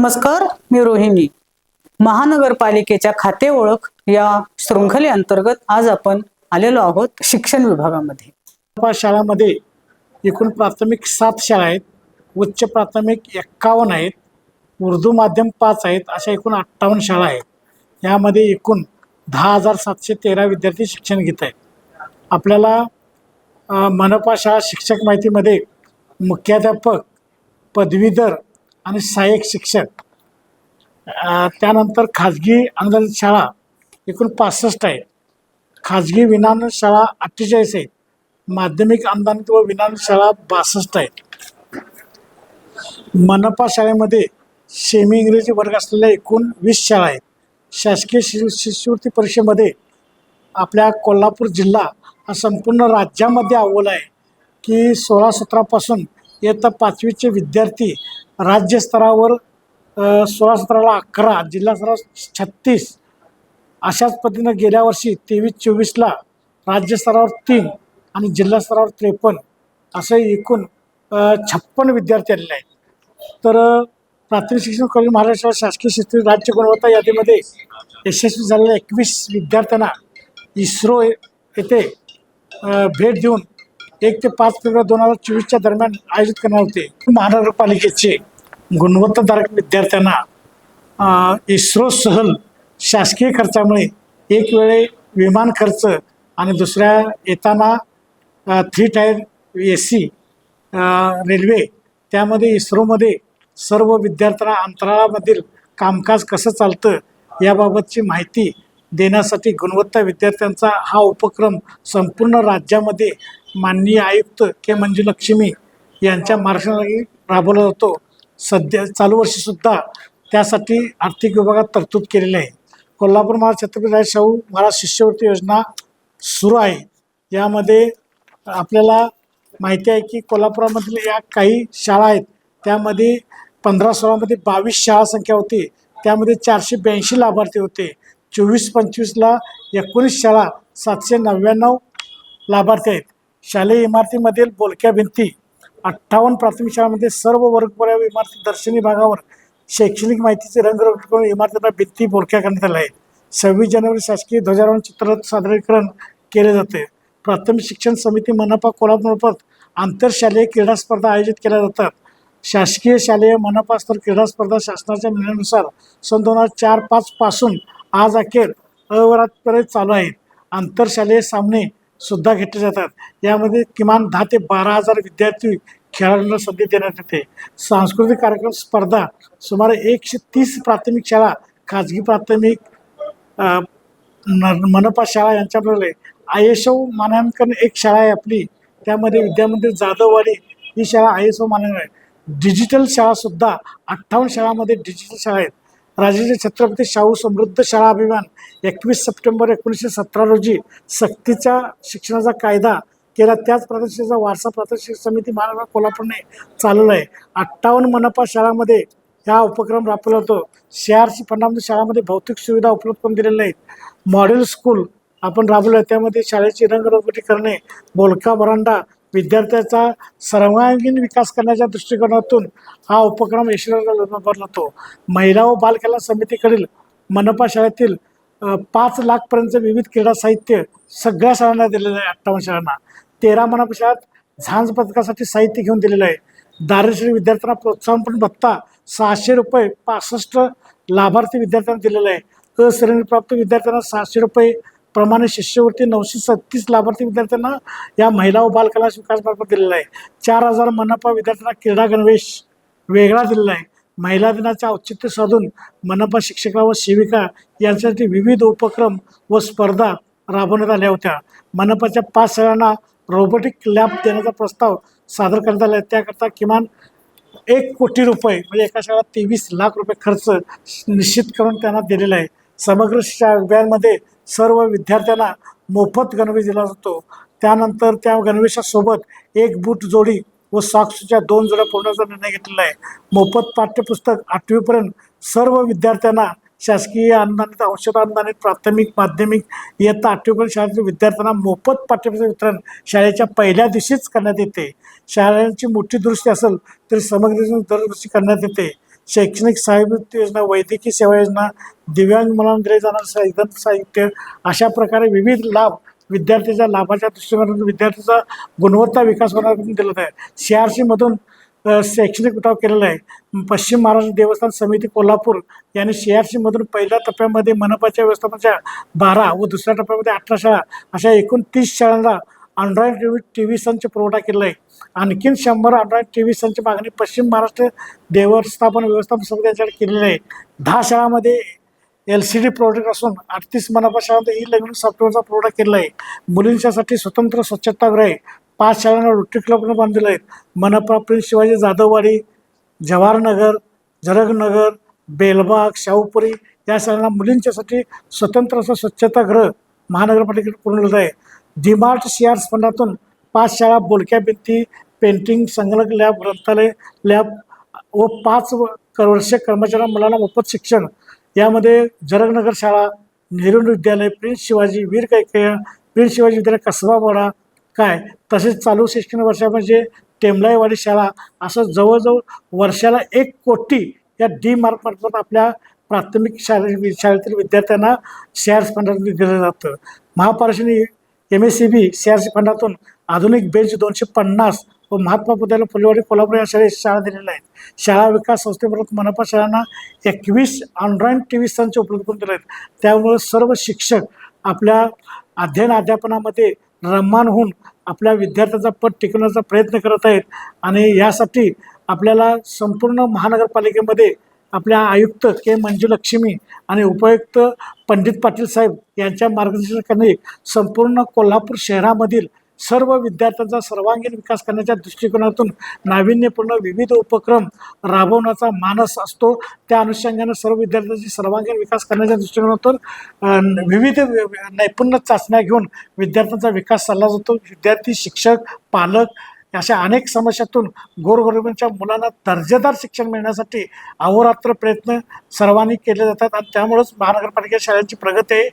नमस्कार मी रोहिणी. महानगरपालिकेच्या खाते ओळख या शृंखले अंतर्गत आज आपण आलेलो आहोत शिक्षण विभागामध्ये. शाळामध्ये एकूण प्राथमिक सात शाळा आहेत उच्च प्राथमिक एक्कावन्न आहेत उर्दू माध्यम पाच आहेत अशा एकूण अठ्ठावन्न शाळा आहेत. यामध्ये एकूण दहा हजार सातशे तेरा विद्यार्थी शिक्षण घेत आहेत. आपल्याला मनपा शाळा शिक्षक माहितीमध्ये मुख्याध्यापक पदवीधर आणि सहाय्यक शिक्षक. त्यानंतर खाजगी अनुदानित शाळा एकूण पासष्ट आहे खाजगी विनान शाळा अठ्ठेचाळीस आहेत. माध्यमिक अनुदानित व विनान शाळा बासष्ट आहेत. मनपा शाळेमध्ये सेमी इंग्रजी वर्ग असलेल्या एकूण वीस शाळा आहेत. शासकीय शि शिष्यवृत्ती परीक्षेमध्ये आपल्या कोल्हापूर जिल्हा हा संपूर्ण राज्यामध्ये अव्वल आहे. की सोळा सतरापासून इयत्ता पाचवीचे विद्यार्थी राज्यस्तरावर सोळा सतराला अकरा जिल्हा स्तरावर छत्तीस. अशाच पद्धतीनं गेल्या वर्षी तेवीस चोवीसला राज्यस्तरावर तीन आणि जिल्हा स्तरावर त्रेपन्न असे एकूण छप्पन विद्यार्थी आलेले आहेत. तर प्राथमिक शिक्षण कॉलेज महाराष्ट्र शासकीय शिक्षण राज्य गुणवत्ता यादीमध्ये यशस्वी झालेल्या एकवीस विद्यार्थ्यांना इस्रो येथे भेट देऊन एक ते पाच फेब्रुवारी दोन हजार चोवीसच्या दरम्यान आयोजित करणार होते महानगरपालिकेचे. गुणवत्ताधारक विद्यार्थ्यांना इस्रो सहल शासकीय खर्चामुळे एक वेळे विमान खर्च आणि दुसऱ्या येताना three tier A C railway त्यामध्ये इस्रोमध्ये सर्व विद्यार्थ्यांना अंतराळामधील कामकाज कसं चालतं याबाबतची माहिती देण्यासाठी गुणवत्ता विद्यार्थ्यांचा हा उपक्रम संपूर्ण राज्यामध्ये माननीय आयुक्त के मंजुलक्ष्मी यांच्या मार्गदर्शनाखाली राबवला जातो. सध्या चालू वर्षीसुद्धा त्यासाठी आर्थिक विभागात तरतूद केलेली आहे. कोल्हापूर महाराज छत्रपती राय शाहू महाराज शिष्यवृत्ती योजना सुरू आहे. यामध्ये आपल्याला माहिती आहे की कोल्हापुरामधील या काही शाळा आहेत त्यामध्ये पंधरा सोळामध्ये बावीस शाळा संख्या होती त्यामध्ये चारशे ब्याऐंशी लाभार्थी होते. चोवीस पंचवीसला एकोणीस शाळा सातशे नव्याण्णव लाभार्थी आहेत. शालेय इमारतीमधील बोलक्या भिंती अठ्ठावन्न प्राथमिक शाळांमध्ये सर्व वर्गपोऱ्या इमारती दर्शनी भागावर शैक्षणिक माहितीचे रंग करून इमारतीला भित्ती बोलक्या करण्यात आल्या आहेत. सव्वीस जानेवारी शासकीय ध्वजारोहण चित्र सादरीकरण केले जाते. प्राथमिक शिक्षण समिती मनपा कोल्हापूरमार्फत आंतरशालेय क्रीडा स्पर्धा आयोजित केल्या जातात. शासकीय शालेय मनपास्तर क्रीडा स्पर्धा शासनाच्या निर्णयानुसार सन दोन हजार चार पाचपासून आज अखेर अवरातपर्यंत चालू आहेत. आंतरशालेय सामने सुद्धा घेतले जातात. यामध्ये किमान दहा ते बारा हजार विद्यार्थी खेळाडूंना संधी देण्यात येते. सांस्कृतिक कार्यक्रम स्पर्धा सुमारे एकशे तीस प्राथमिक शाळा खाजगी प्राथमिक मनपा शाळा यांच्यामुळे आय एस ओ मानांकन एक शाळा आहे आपली. त्यामध्ये विद्यामंदिर जाधववाडी ही शाळा आय एस ओ मानांकन आहे. डिजिटल शाळासुद्धा अठ्ठावन्न शाळामध्ये डिजिटल शाळा आहेत. राजेंद्र छत्रपती शाहू समृद्ध शाळा अभिमान एकवीस सप्टेंबर एकोणीसशे सतरा रोजी सक्तीच्या शिक्षणाचा कायदा केला. त्याच प्रादेशिकचा वारसा प्रादेशिक समिती महाराष्ट्र कोल्हापूरने चालवला आहे. अठ्ठावन्न मनपा शाळामध्ये हा उपक्रम राबवला जातो सी आर फंडामध्ये शाळामध्ये भौतिक सुविधा उपलब्ध करून दिलेल्या आहेत. मॉडेल स्कूल आपण राबवलं आहे. त्यामध्ये शाळेची रंगरंगोटी करणे बोलका बरांडा विद्यार्थ्याचा सर्वांगीण विकास करण्याच्या दृष्टिकोनातून हा उपक्रम यशस्वी जातो महिला व बालकला समितीकडील मनपा शाळेतील पाच लाखपर्यंत विविध क्रीडा साहित्य सगळ्या शाळांना दिलेलं आहे अठ्ठावन्न शाळांना. तेरा मनपा शाळेत झांज पथकासाठी साहित्य घेऊन दिलेलं आहे. दारिद्र्य विद्यार्थ्यांना प्रोत्साहन भत्ता सहाशे रुपये पासष्ट लाभार्थी विद्यार्थ्यांना दिलेलं आहे. अश्रेणीप्राप्त विद्यार्थ्यांना सहाशे रुपये प्रमाणे शिष्यवृत्ती नऊशे सत्तीस लाभार्थी विद्यार्थ्यांना या महिला व बालकला विकास मार्फत दिलेला आहे. चार हजार मनपा विद्यार्थ्यांना क्रीडा गणवेश वेगळा दिलेला आहे. महिला दिनाचे औचित्य साधून मनपा शिक्षिका व सेविका यांच्यासाठी विविध उपक्रम व स्पर्धा राबवण्यात आल्या होत्या. मनपाच्या पाच शाळांना रोबोटिक लॅब देण्याचा प्रस्ताव सादर करण्यात आला आहे. त्याकरता किमान एक कोटी रुपये म्हणजे एका शाळा तेवीस लाख रुपये खर्च निश्चित करून त्यांना दिलेला आहे. समग्र शिक्षा अभियानमध्ये सर्व विद्यार्थ्यांना मोफत गणवेश दिला जातो. त्यानंतर त्या गणवेशासोबत एक बूट जोडी व सॉक्सच्या दोन जोड्या पुरवण्याचा निर्णय घेतलेला आहे. मोफत पाठ्यपुस्तक आठवीपर्यंत सर्व विद्यार्थ्यांना शासकीय अनुदानित औषध अनुदानित प्राथमिक माध्यमिक इयत्ता आठवीपर्यंत शाळेतील विद्यार्थ्यांना मोफत पाठ्यपुस्तक वितरण शाळेच्या पहिल्या दिवशीच करण्यात येते. शाळांची मोठी दुरुस्ती असेल तरी समग्र दरवर्षी करण्यात येते. शैक्षणिक सहाय्यता योजना वैद्यकीय सेवा योजना दिव्यांग मुलांना दिले जाणारे साहित्य साहित्य अशा प्रकारे विविध लाभ विद्यार्थ्याच्या लाभाच्या दृष्टिकोनातून विद्यार्थ्याचा गुणवत्ता विकास होण्याकडून दिलेला आहे. सी आर सीमधून शैक्षणिक उठाव केलेला आहे. पश्चिम महाराष्ट्र देवस्थान समिती कोल्हापूर यांनी सी आर सीमधून पहिल्या टप्प्यामध्ये मनपाच्या व्यवस्थापनाच्या बारा व दुसऱ्या टप्प्यामध्ये अठरा शाळा अशा एकूण तीस शाळांना android T V T V संच पुरवठा केलेला आहे. आणखीन शंभर अँड्रॉइड टी व्ही संच मागणी पश्चिम महाराष्ट्र देवस्थापन व्यवस्थापन समिती यांच्याकडे केलेली आहे. दहा शाळामध्ये एल सी डी प्रोडक्ट असून अडतीस मनपा शाळांमध्ये ई लर्निंग सॉफ्टवेअरचा पुरवठा केला आहे. मुलींच्यासाठी स्वतंत्र स्वच्छतागृह आहे. पाच शाळांना रोटरी क्लबनं बांधलेलं आहे. मनपा प्रिन्स शिवाजी जाधववाडी जवाहरनगर झरगनगर बेलबाग शाहूपुरी या शाळांना मुलींच्यासाठी स्वतंत्र असं स्वच्छतागृह महानगरपालिकेत पुरवलेलं आहे. डीमार्ट शेअर्स फंडातून पाच शाळा बोलक्या भिंती पेंटिंग संगणक लॅब ग्रंथालय लॅब व पाच व- वर्ष कर्मचाऱ्यांना मुलांना मोफत शिक्षण. यामध्ये जरगनगर शाळा नेहरू विद्यालय प्रिन्स शिवाजी वीर कैकया प्रिन्स शिवाजी विद्यालय कसबा बोडा काय? तसेच चालू शैक्षणिक वर्षा म्हणजे टेमलाईवाडी शाळा. असं जवळजवळ वर्षाला एक कोटी या डी मार्कमार्फत आपल्या प्राथमिक शाळे शाळेतील विद्यार्थ्यांना शेअर्स फंडातून दिलं जातं. महापालिकेने M S C B C R C फंडातून आधुनिक बेंच दोनशे पन्नास व महात्मा फुले फुलेवाडी कोल्हापूर या शाळेत शाळा दिलेल्या आहेत. शाळा विकास संस्थेमार्फत मनपा शाळांना एकवीस ऑनलाईन टी व्ही संच उपलब्ध करून दिले आहेत. त्यामुळे सर्व शिक्षक आपल्या अध्ययन अध्यापनामध्ये रममान होऊन आपल्या विद्यार्थ्यांचा पद टिकवण्याचा प्रयत्न करत आहेत आणि यासाठी आपल्याला संपूर्ण महानगरपालिकेमध्ये आपल्या आयुक्त के मंजुलक्ष्मी आणि उपयुक्त पंडित पाटील साहेब यांच्या मार्गदर्शनाखाली संपूर्ण कोल्हापूर शहरामधील सर्व विद्यार्थ्यांचा सर्वांगीण विकास करण्याच्या दृष्टिकोनातून नाविन्यपूर्ण विविध उपक्रम राबवण्याचा मानस असतो. त्या अनुषंगाने सर्व विद्यार्थ्यांची सर्वांगीण विकास करण्याच्या दृष्टिकोनातून विविध नैपुण्य चाचण्या घेऊन विद्यार्थ्यांचा विकास चालला जातो. विद्यार्थी शिक्षक पालक अशा अनेक समस्यातून गोरगरिबांच्या मुलांना दर्जेदार शिक्षण मिळण्यासाठी अहोरात्र प्रयत्न सर्वांनी केले जातात आणि त्यामुळेच महानगरपालिका शाळांची प्रगती आहे.